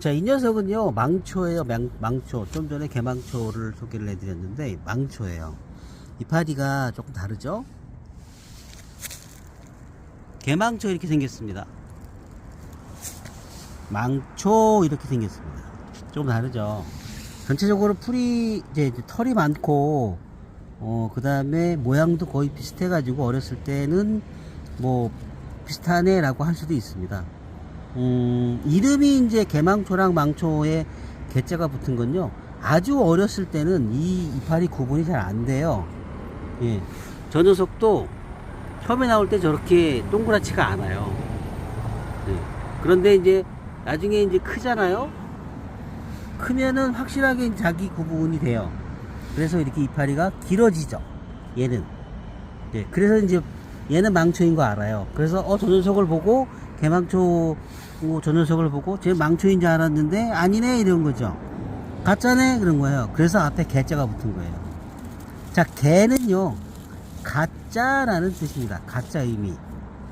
자, 이 녀석은요, 망초예요, 망, 망초. 좀 전에 개망초를 소개를 해드렸는데, 망초예요. 이파리가 조금 다르죠? 개망초 이렇게 생겼습니다. 망초 이렇게 생겼습니다. 조금 다르죠? 전체적으로 풀이, 이제 털이 많고, 어, 그 다음에 모양도 거의 비슷해가지고 어렸을 때는 뭐 비슷하네 라고 할 수도 있습니다. 음, 이름이 이제 개망초랑 망초에 개자가 붙은 건요. 아주 어렸을 때는 이 이파리 구분이 잘 안 돼요. 예. 저 녀석도 처음에 나올 때 저렇게 동그랗지가 않아요. 예. 그런데 이제 나중에 이제 크잖아요. 크면은 확실하게 자기 구분이 돼요. 그래서 이렇게 이파리가 길어지죠. 얘는. 예. 그래서 이제 얘는 망초인 거 알아요. 그래서 어, 저 녀석을 보고 개망초 어, 저 녀석을 보고 쟤 망초인 줄 알았는데 아니네 이런 거죠. 가짜네 그런 거예요. 그래서 앞에 개자가 붙은 거예요. 자, 개는요. 가짜라는 뜻입니다. 가짜 의미.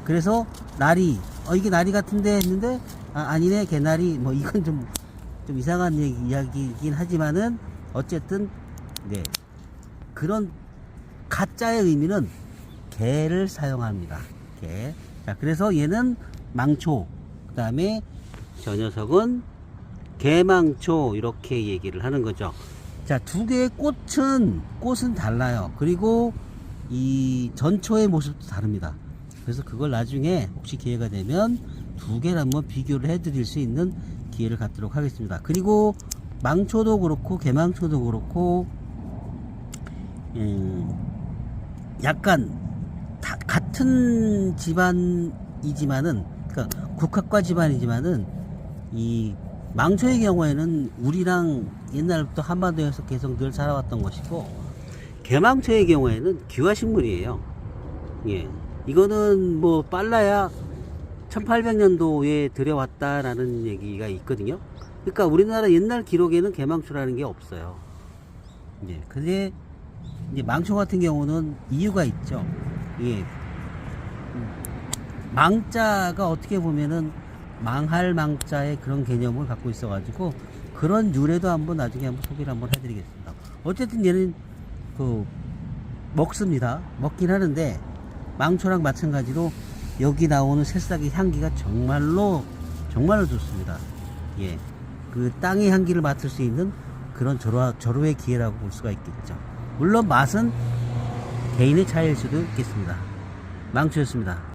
그래서 나리 어 이게 나리 같은데 했는데 아, 아니네 개나리 뭐 이건 좀 좀 이상한 이야기이긴 하지만은 어쨌든 네 그런 가짜의 의미는 개를 사용합니다. 개. 자, 그래서 얘는 망초. 그 다음에 저 녀석은 개망초. 이렇게 얘기를 하는 거죠. 자, 두 개의 꽃은, 꽃은 달라요. 그리고 이 전초의 모습도 다릅니다. 그래서 그걸 나중에 혹시 기회가 되면 두 개를 한번 비교를 해 드릴 수 있는 기회를 갖도록 하겠습니다. 그리고 망초도 그렇고 개망초도 그렇고 음, 약간 다 같은 집안이지만은 그러니까 국학과 집안이지만은 이 망초의 경우에는 우리랑 옛날부터 한반도에서 계속 늘 살아왔던 것이고 개망초의 경우에는 기와식물이에요. 예. 이거는 뭐 빨라야 1800년도에 들여왔다라는 얘기가 있거든요. 그러니까 우리나라 옛날 기록에는 개망초라는 게 없어요. 예. 근데 이제 망초 같은 경우는 이유가 있죠. 예. 음, 망자가 어떻게 보면은 망할 망자의 그런 개념을 갖고 있어가지고 그런 유래도 한번 나중에 한번 소개를 한번 해드리겠습니다. 어쨌든 얘는 그 먹습니다. 먹긴 하는데 망초랑 마찬가지로 여기 나오는 새싹의 향기가 정말로 정말로 좋습니다. 예, 그 땅의 향기를 맡을 수 있는 그런 절호, 절호의 기회라고 볼 수가 있겠죠. 물론 맛은 개인의 차이일 수도 있겠습니다. 망초였습니다.